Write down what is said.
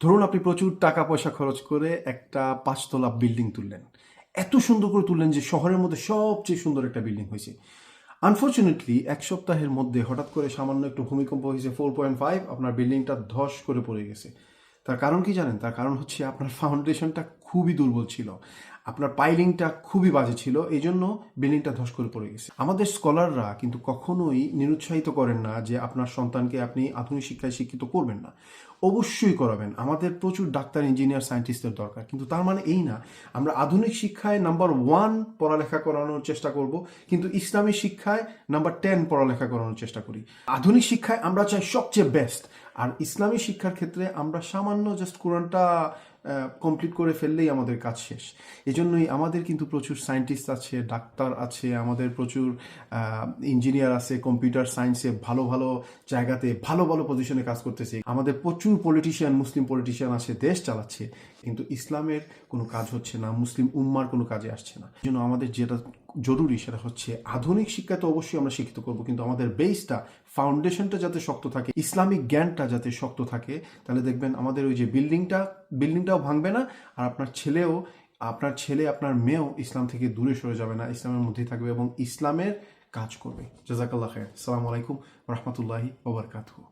ধরুন আপনি প্রচুর টাকা পয়সা খরচ করে একটা পাঁচতলা বিল্ডিং তুললেন। এত সুন্দর করে তুললেন যে শহরের মধ্যে সবচেয়ে সুন্দর একটা বিল্ডিং হয়েছে। আনফর্চুনেটলি এক সপ্তাহের মধ্যে হঠাৎ করে সামান্য একটু ভূমিকম্প হয়েছে ফোর পয়েন্ট ফাইভ আপনার বিল্ডিংটা ধস করে পড়ে গেছে। তার কারণ কি জানেন? তার কারণ হচ্ছে আপনার ফাউন্ডেশনটা খুবই দুর্বল ছিল। আপনার পাইলিংটা খুবই বাজে ছিল এই জন্য বিল্ডিংটা ধস করে পড়ে গেছে। আমাদের স্কলাররা কিন্তু কখনোই নিরুৎসাহিত করেন না যে আপনার সন্তানকে আপনি আধুনিক শিক্ষায় শিক্ষিত করবেন না। অবশ্যই করাবেন। আমাদের প্রচুর ডাক্তার, ইঞ্জিনিয়ার সায়েন্টিস্টের দরকার। কিন্তু তার মানে এই না, আমরা আধুনিক শিক্ষায় নাম্বার ওয়ান পড়ালেখা করানোর চেষ্টা করব, কিন্তু ইসলামী শিক্ষায় নাম্বার টেন পড়ালেখা করানোর চেষ্টা করি। আধুনিক শিক্ষায় আমরা চাই সবচেয়ে বেস্ট, আর ইসলামী শিক্ষার ক্ষেত্রে আমরা সামান্য জাস্ট কোরআনটা কমপ্লিট করে ফেললেই আমাদের কাজ শেষ। এই জন্যই আমাদের কিন্তু প্রচুর সায়েন্টিস্ট আছে ডাক্তার আছে, আমাদের প্রচুর ইঞ্জিনিয়ার আছে কম্পিউটার সায়েন্সে ভালো ভালো জায়গাতে ভালো ভালো পজিশনে কাজ করতেছে। আমাদের প্রচুর পলিটিশিয়ান মুসলিম পলিটিশিয়ান আছে, দেশ চালাচ্ছে, কিন্তু ইসলামের কোনো কাজ হচ্ছে না, মুসলিম উম্মার কোনো কাজে আসছে না। এই জন্য আমাদের যেটা জরুরি সেটা হচ্ছে আধুনিক শিক্ষা তো অবশ্যই আমরা শিক্ষিত করব, কিন্তু আমাদের বেসটা ফাউন্ডেশনটা যাতে শক্ত থাকে, ইসলামিক জ্ঞানটা যাতে শক্ত থাকে, তাহলে দেখবেন আমাদের ওই যে বিল্ডিংটা বিল্ডিংটাও ভাঙবে না, আর আপনার ছেলেও, আপনার ছেলে, আপনার মেয়েও ইসলাম থেকে দূরে সরে যাবে না, ইসলামের মধ্যেই থাকবে এবং ইসলামের কাজ করবে। জাজাকাল্লাহ খায় সালাম আলাইকুম রহমতুল্লাহি ওবরকাতু